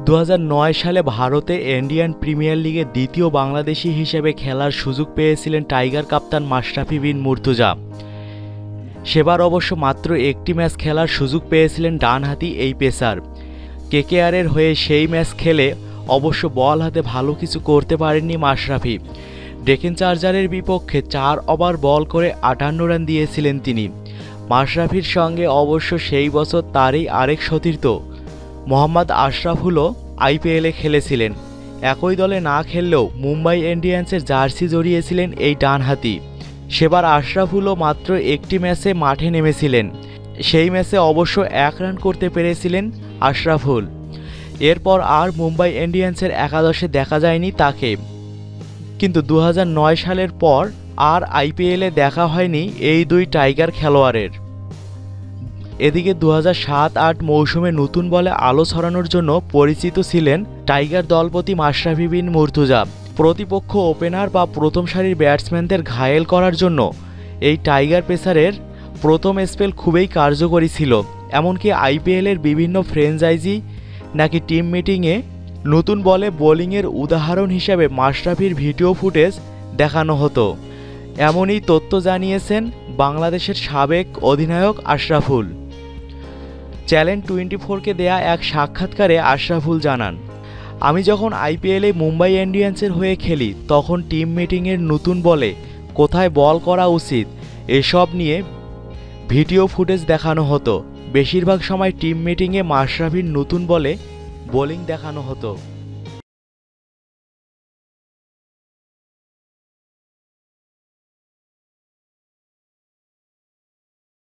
দু হাজার নয় সালে ভারতে ইন্ডিয়ান প্রিমিয়ার লিগে দ্বিতীয় বাংলাদেশি হিসেবে খেলার সুযোগ পেয়েছিলেন টাইগার কাপ্তান মাশরাফি বিন মুর্তুজা। সেবার অবশ্য মাত্র একটি ম্যাচ খেলার সুযোগ পেয়েছিলেন ডানহাতি এই পেসার। কেকেআরের হয়ে সেই ম্যাচ খেলে অবশ্য বল হাতে ভালো কিছু করতে পারেননি মাশরাফি। ডেকেন চার্জারের বিপক্ষে চার ওভার বল করে আটান্ন রান দিয়েছিলেন তিনি। মাশরাফির সঙ্গে অবশ্য সেই বছর তারই আরেক সতীর্থ। মোহাম্মদ আশরাফুলও আইপিএলে খেলেছিলেন। একই দলে না খেললেও মুম্বাই ইন্ডিয়ান্সের জার্সি জড়িয়েছিলেন এই ডানহাতি। সেবার আশরাফুলও মাত্র একটি ম্যাচে মাঠে নেমেছিলেন। সেই ম্যাচে অবশ্য এক রান করতে পেরেছিলেন আশরাফুল। এরপর আর মুম্বাই ইন্ডিয়ান্সের একাদশে দেখা যায়নি তাকে। কিন্তু দু হাজার নয় সালের পর আর আইপিএলে দেখা হয়নি এই দুই টাইগার খেলোয়াড়ের। এদিকে দু সাত আট মৌসুমে নতুন বলে আলো ছড়ানোর জন্য পরিচিত ছিলেন টাইগার দলপতি মাশরাফি বিন মুর্তুজা। প্রতিপক্ষ ওপেনার বা প্রথম সারির ব্যাটসম্যানদের ঘায়েল করার জন্য এই টাইগার পেসারের প্রথম স্পেল খুবই কার্যকরী ছিল। এমনকি আইপিএলের বিভিন্ন ফ্র্যাঞ্চাইজি নাকি টিম মিটিংয়ে নতুন বলে বোলিংয়ের উদাহরণ হিসেবে মাশরাফির ভিডিও ফুটেজ দেখানো হতো। এমনই তথ্য জানিয়েছেন বাংলাদেশের সাবেক অধিনায়ক আশরাফুল। চ্যালেঞ্জ টোয়েন্টি ফোরকে দেয়া এক সাক্ষাৎকারে আশরাফুল জানান, আমি যখন আইপিএলে মুম্বাই ইন্ডিয়ান্সের হয়ে খেলি, তখন টিম মিটিংয়ের নতুন বলে কোথায় বল করা উচিত, এসব নিয়ে ভিডিও ফুটেজ দেখানো হতো। বেশিরভাগ সময় টিম মিটিংয়ে মাশরাফির নতুন বলে বোলিং দেখানো হতো।